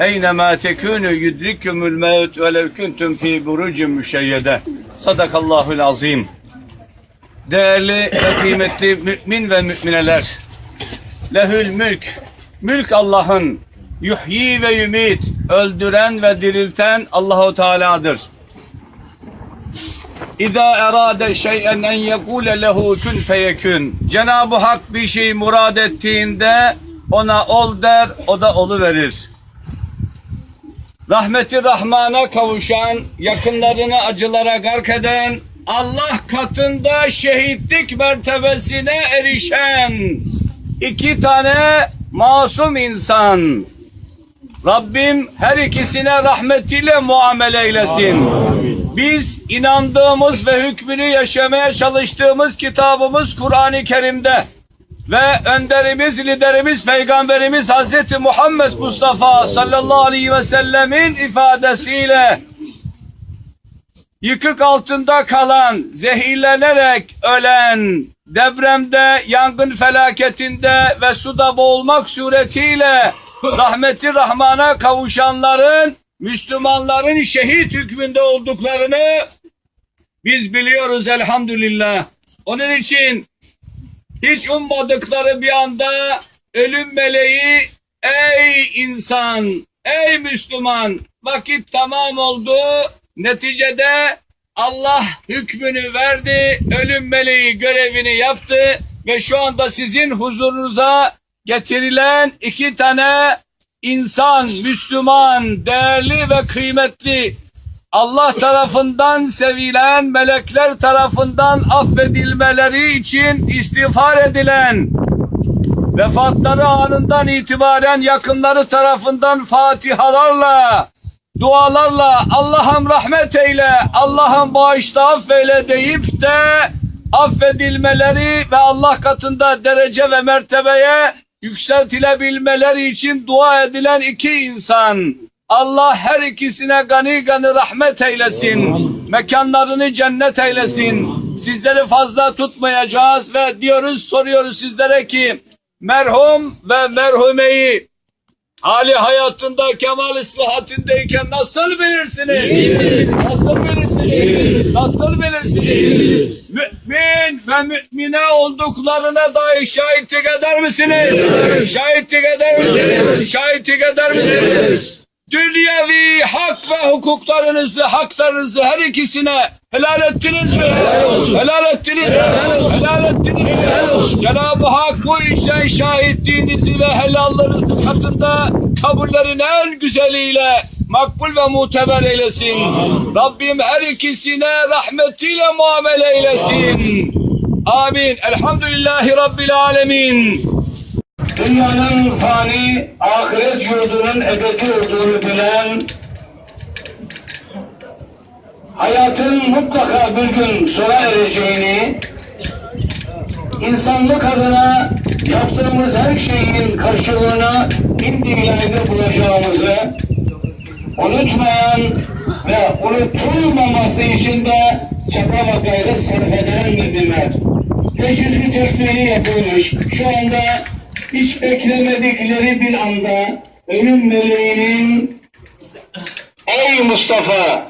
Eynema tekunu yudrikumul mevt ve lev kuntum fi burucin müşeyyede. Sadakallahul azim. Değerli ve kıymetli mümin ve mümineler. Lehül mülk. Mülk Allah'ın. Yuhyi ve yumit. Öldüren ve dirilten Allahu Teala'dır. İza erade şey'en en yekule lehu kun feyekun. Cenab-ı Hak bir şey murad ettiğinde ona ol der, o da olu verir. Rahmeti Rahman'a kavuşan, yakınlarını acılara gark eden, Allah katında şehitlik mertebesine erişen iki tane masum insan. Rabbim her ikisine rahmetiyle muamele eylesin. Biz inandığımız ve hükmünü yaşamaya çalıştığımız kitabımız Kur'an-ı Kerim'de ve önderimiz, liderimiz, peygamberimiz Hazreti Muhammed Mustafa sallallahu aleyhi ve sellemin ifadesiyle yıkık altında kalan, zehirlenerek ölen, depremde, yangın felaketinde ve suda boğulmak suretiyle rahmeti Rahman'a kavuşanların, Müslümanların şehit hükmünde olduklarını biz biliyoruz elhamdülillah. Onun için hiç ummadıkları bir anda ölüm meleği ey insan, ey Müslüman vakit tamam oldu. Neticede Allah hükmünü verdi. Ölüm meleği görevini yaptı ve şu anda sizin huzurunuza getirilen iki tane insan, Müslüman, değerli ve kıymetli Allah tarafından sevilen, melekler tarafından affedilmeleri için istiğfar edilen, vefatları anından itibaren yakınları tarafından fatihalarla, dualarla Allah'ım rahmet eyle, Allah'ım bağışla affeyle deyip de affedilmeleri ve Allah katında derece ve mertebeye yükseltilebilmeleri için dua edilen iki insan. Allah her ikisine gani gani rahmet eylesin. Mekanlarını cennet eylesin. Sizleri fazla tutmayacağız ve diyoruz soruyoruz sizlere ki merhum ve merhumeyi hali hayatında kemal sıhhatindeyken nasıl bilirsiniz? Nasıl bilirsiniz? Nasıl bilirsiniz? Mümin ve mümine olduklarına dair şahitlik eder misiniz? Şahitlik eder misiniz? Şahitlik eder misiniz? Dünyevi hak ve hukuklarınızı, haklarınızı her ikisine helal ettiniz mi? Helal, ettiniz mi? Helal, ettiniz mi? Cenab-ı Hak bu işten şahitliğinizi ve helallarınızı katında kabullerin en güzeliyle makbul ve muteber eylesin. Rabbim her ikisine rahmetiyle muamele eylesin. Amin. Elhamdülillahi Rabbil alemin. Dünyanın fani, ahiret yurdunun ebedi olduğunu bilen, hayatın mutlaka bir gün sona ereceğini, insanlık adına yaptığımız her şeyin karşılığını indi ilahide bulacağımızı unutmayan ve unutulmaması için de çaba ve gayret sarf eden müminler. Tecrübü tekfiri yapılmış. Şu anda hiç beklemedikleri bir anda ölüm meleğinin ey Mustafa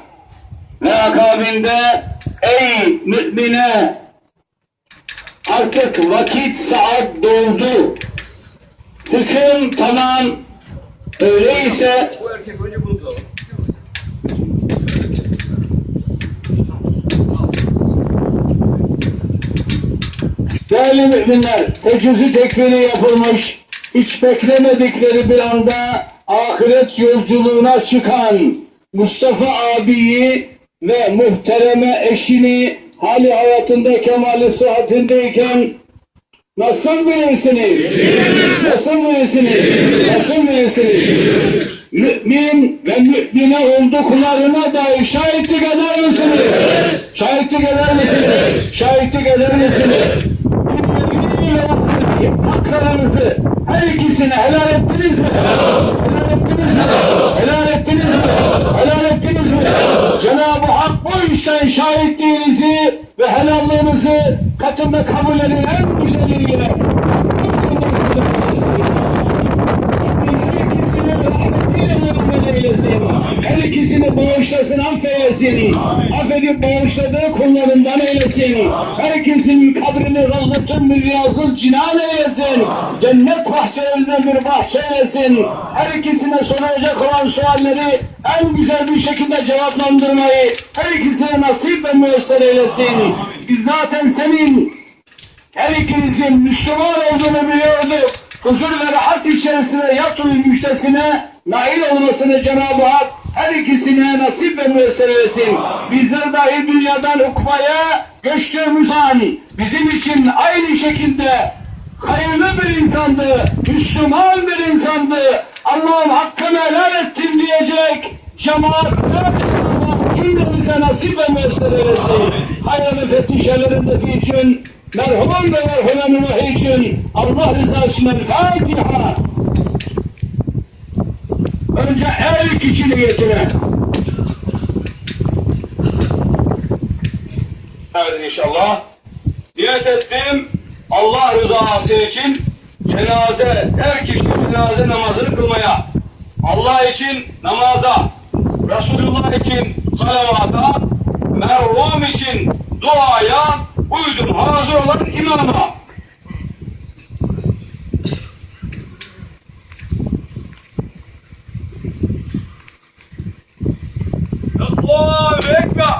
ve akabinde ey mümine artık vakit saat doldu. Hüküm tamam. Öyleyse Bu erkek önce bunu bulalım. Değerli müminler, tecüzü tekfiri yapılmış, hiç beklemedikleri bir anda ahiret yolculuğuna çıkan Mustafa abiyi ve muhtereme eşini hali hayatında kemali sıhhatindeyken nasıl bilirsiniz? Nasıl bilirsiniz? Nasıl bilirsiniz? Mümin ve mümine olduklarına dair şahitlik eder misiniz? Şahitlik eder misiniz? Şahitlik eder misiniz? Haklarınızı her ikisine helal ettiniz mi? Helal ettiniz mi? Helal ettiniz mi? Helal ettiniz mi? Cenab-ı Hak bu işten şahitliğinizi ve helallığınızı katında kabul edin en güzeliyle. Rabbim her ikisine rahmetiyle ikisini bağışlasın, affeylesin. Affedip bağışladığı kullarından eylesin. Her ikisinin kabrini ravzatun bir riyazıl cinan eylesin. Cennet bahçelerine bir bahçe eylesin. Her ikisine sorulacak olan sualleri en güzel bir şekilde cevaplandırmayı her ikisine nasip ve müyesser eylesin. Biz zaten senin her ikinizin Müslüman olduğunu biliyorduk. Huzur ve rahat içerisinde yat uyu müjdesine nail olmasını Cenab-ı Hak her ikisine nasip ve müyesser eylesin. Bizler dahi dünyadan ukbaya göçtüğümüz an bizim için aynı şekilde hayırlı bir insandı, Müslüman bir insandı. Allah'ım hakkını helal ettim diyecek cemaatler cümlemize nasip ve müyesser eylesin. Hayır müfettişlerin için merhum ve merhumen ruhu için Allah rızası için El Fatiha. Önce her kişi niyetine. Evet inşallah. Niyet ettim Allah rızası için cenaze, her kişi cenaze namazını kılmaya. Allah için namaza, Resulullah için salavata, merhum için duaya uydum hazır olan imama. Allahu Ekber.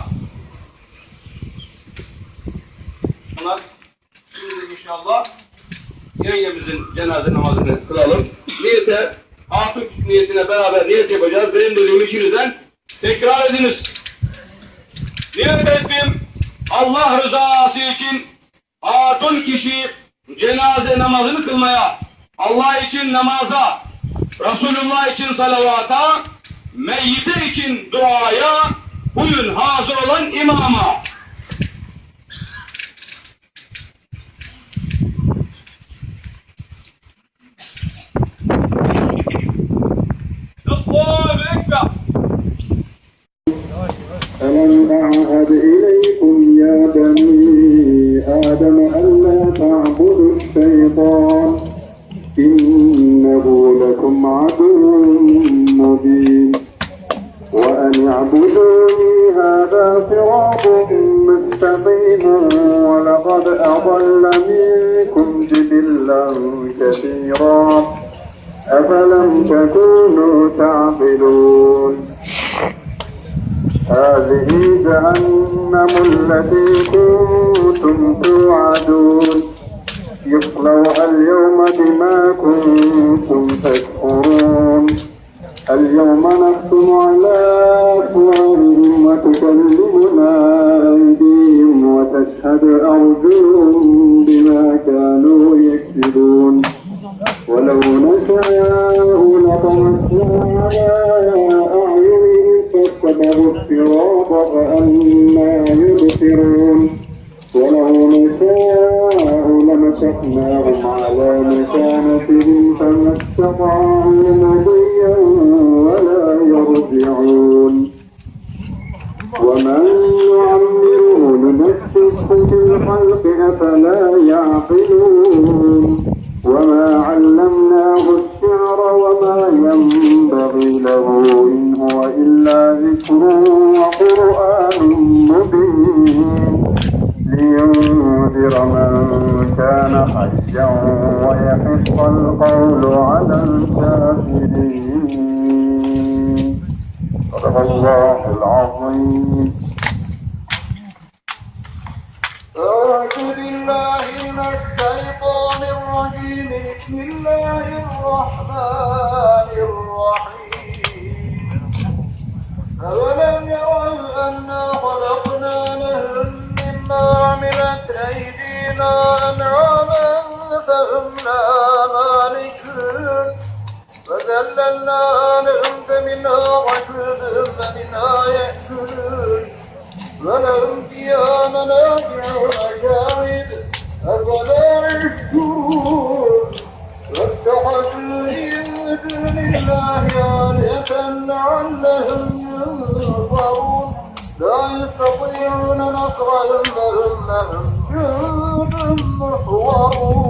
Şimdi inşallah yengemizin cenaze namazını kılalım. Niyete, hatun niyetine beraber niyet yapacağız. Benim dediğim içinizden tekrar ediniz. Niyet ettim Allah rızası için hatun kişi cenaze namazını kılmaya, Allah için namaza, Resulullah için salavata, meyyite için duaya, bugün hazır olan imama. جبلا كثيرا. أفلم تكونوا تعقلون؟ هذه جهنم التي كنتم توعدون. يصلوها اليوم بما كنتم تكفرون. اليوم نختم على أفواههم وتكلمنا وتشهد أرجلهم بما كانوا يكسبون. ولو نشاء لطمسنا على أعينهم فاتبعوا الصراط فأنا يبصرون. ولو نشاء لمسخناهم على مكانتهم فما استطاعوا مضيا ولا يرجعون. ومن يعمره ننفسه في الخلق أفلا يعقلون وما علمناه الشعر وما ينبغي له إن هو إلا ذكر وقرآن مبين لينذر من كان حيا ويحق القول على الكافرين صدق الله العظيم أعوذ بالله من الشيطان الرجيم. بسم الله الرحمن الرحيم. أولم يروا أنا خلقنا لهم مما عملت أيدينا أنعاما فهم لها مالكون. فذللنا لهم فمنها ركوبهم فمنها يأكلون. ولهم فيها منافع ومشارب أفلا يشكرون واتخذوا من دون الله آلهة لعلهم ينصرون لا يستطيعون نصرهم وهم جند محضرون